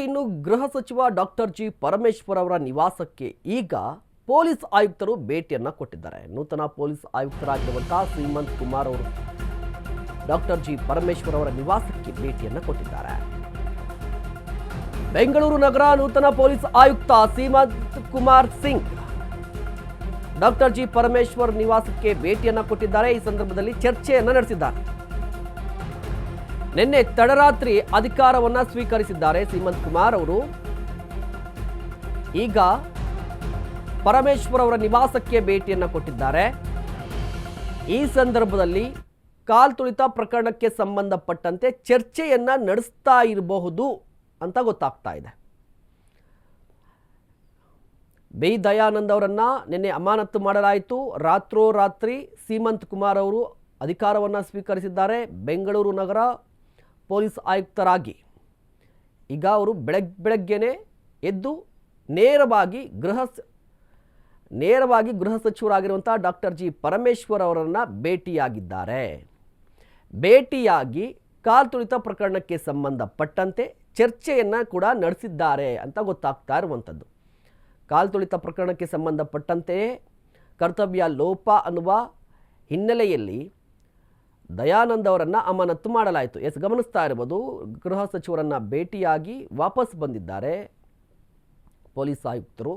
ಇನ್ನು ಗೃಹ ಸಚಿವ ಡಾಕ್ಟರ್ ಜಿ ಪರಮೇಶ್ವರ್ ಅವರ ನಿವಾಸಕ್ಕೆ ಈಗ ಪೊಲೀಸ್ ಆಯುಕ್ತರು ಭೇಟಿಯನ್ನ ಕೊಟ್ಟಿದ್ದಾರೆ. ನೂತನ ಪೊಲೀಸ್ ಆಯುಕ್ತರಾಗಿರುವಂತಹ ಶ್ರೀಮಂತ್ ಕುಮಾರ್ ಅವರು ಡಾಕ್ಟರ್ ಜಿ ಪರಮೇಶ್ವರ್ ಅವರ ನಿವಾಸಕ್ಕೆ ಭೇಟಿಯನ್ನ ಕೊಟ್ಟಿದ್ದಾರೆ. ಬೆಂಗಳೂರು ನಗರ ನೂತನ ಪೊಲೀಸ್ ಆಯುಕ್ತ ಸೀಮಂತ್ ಕುಮಾರ್ ಸಿಂಗ್ ಡಾಕ್ಟರ್ ಜಿ ಪರಮೇಶ್ವರ್ ನಿವಾಸಕ್ಕೆ ಭೇಟಿಯನ್ನ ಕೊಟ್ಟಿದ್ದಾರೆ. ಈ ಸಂದರ್ಭದಲ್ಲಿ ಚರ್ಚೆಯನ್ನ ನಡೆಸಿದ್ದಾರೆ. ನಿನ್ನೆ ತಡರಾತ್ರಿ ಅಧಿಕಾರವನ್ನ ಸ್ವೀಕರಿಸಿದ್ದಾರೆ ಸೀಮಂತ್ ಕುಮಾರ್ ಅವರು. ಈಗ ಪರಮೇಶ್ವರ್ ಅವರ ನಿವಾಸಕ್ಕೆ ಭೇಟಿಯನ್ನ ಕೊಟ್ಟಿದ್ದಾರೆ. ಈ ಸಂದರ್ಭದಲ್ಲಿ ಕಾಲ್ ತುಳಿತ ಪ್ರಕರಣಕ್ಕೆ ಸಂಬಂಧಪಟ್ಟಂತೆ ಚರ್ಚೆಯನ್ನ ನಡೆಸ್ತಾ ಇರಬಹುದು ಅಂತ ಗೊತ್ತಾಗ್ತಾ ಇದೆ. ಬಿ ದಯಾನಂದ್ ಅವರನ್ನ ನಿನ್ನೆ ಅಮಾನತ್ತು ಮಾಡಲಾಯಿತು. ರಾತ್ರೋರಾತ್ರಿ ಸೀಮಂತ್ ಕುಮಾರ್ ಅವರು ಅಧಿಕಾರವನ್ನು ಸ್ವೀಕರಿಸಿದ್ದಾರೆ. ಬೆಂಗಳೂರು ನಗರ ಪೊಲೀಸ್ ಆಯುಕ್ತರಾಗಿ, ಈಗ ಅವರು ಬೆಳಗ್, ಬೆಳಗ್ಗೆನೆ ಎದ್ದು ನೇರವಾಗಿ ಗೃಹ ನೇರವಾಗಿ ಗೃಹ ಸಚಿವರಾಗಿರುವಂಥ ಡಾಕ್ಟರ್ ಜಿ ಪರಮೇಶ್ವರ್ ಅವರನ್ನು ಭೇಟಿಯಾಗಿದ್ದಾರೆ. ಭೇಟಿಯಾಗಿ ಕಾಲ್ತುಳಿತ ಪ್ರಕರಣಕ್ಕೆ ಸಂಬಂಧಪಟ್ಟಂತೆ ಚರ್ಚೆಯನ್ನು ಕೂಡ ನಡೆಸಿದ್ದಾರೆ ಅಂತ ಗೊತ್ತಾಗ್ತಾ ಇರುವಂಥದ್ದು. ಕಾಲ್ತುಳಿತ ಪ್ರಕರಣಕ್ಕೆ ಸಂಬಂಧಪಟ್ಟಂತೆಯೇ ಕರ್ತವ್ಯ ಲೋಪ ಅನ್ನುವ ಹಿನ್ನೆಲೆಯಲ್ಲಿ ದಯಾನಂದ್ ಅವರನ್ನು ಅಮಾನತ್ತು ಮಾಡಲಾಯಿತು. ಎಸ್ ಗಮನಿಸ್ತಾ ಇರ್ಬೋದು ಗೃಹ ಸಚಿವರನ್ನು ಭೇಟಿಯಾಗಿ ವಾಪಸ್ ಬಂದಿದ್ದಾರೆ ಪೊಲೀಸ್ ಆಯುಕ್ತರು.